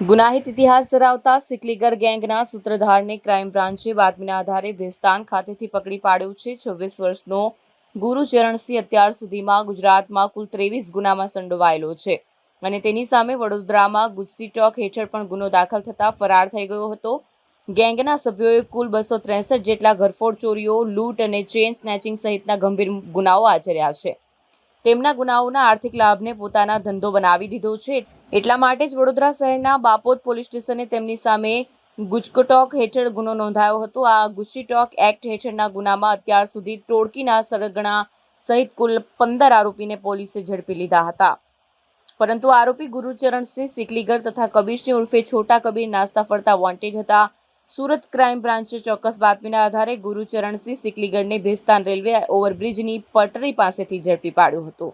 ગુનાહિત ઇતિહાસ ધરાવતા સિકલીગર ગેંગના સૂત્રધારને ક્રાઇમ બ્રાન્ચે બાતમીના આધારે ભેસ્તાન ખાતેથી પકડી પાડ્યો છે. છવ્વીસ વર્ષનો ગુરુચરણસિંહ અત્યાર સુધીમાં ગુજરાતમાં કુલ ત્રેવીસ ગુનામાં સંડોવાયેલો છે અને તેની સામે વડોદરામાં ગુસ્સી ચોક હેઠળ પણ ગુનો દાખલ થતાં ફરાર થઈ ગયો હતો. ગેંગના સભ્યોએ કુલ બસો ત્રેસઠ જેટલા ઘરફોડ ચોરીઓ, લૂંટ અને ચેન સ્નેચિંગ સહિતના ગંભીર ગુનાઓ આચર્યા છે. તેમના ગુનાઓના આર્થિક લાભને પોતાના ધંધો બનાવી દીધો છે. એટલા માટે જ વડોદરા શહેરના બાપોદ પોલીસ સ્ટેશને તેમની સામે ગુજકોટોક હેઠળ ગુનો નોંધાયો હતો. આ ગુસ્સીટોક એક્ટ હેઠળના ગુનામાં અત્યાર સુધી ટોળકીના સરગણા સહિત કુલ પંદર આરોપીને પોલીસે ઝડપી લીધા હતા. પરંતુ આરોપી ગુરુચરણસિંહ સિકલીગર તથા કબીરસિંહ ઉર્ફે છોટા કબીર નાસ્તા ફરતા વોન્ટેડ હતા. સુરત ક્રાઇમ બ્રાન્ચે ચોક્કસ બાતમીના આધારે ગુરુચરણસિંહ સિકલીગઢને ભેસ્તાન રેલવે ઓવરબ્રિજની પટરી પાસેથી ઝડપી પાડ્યો હતો.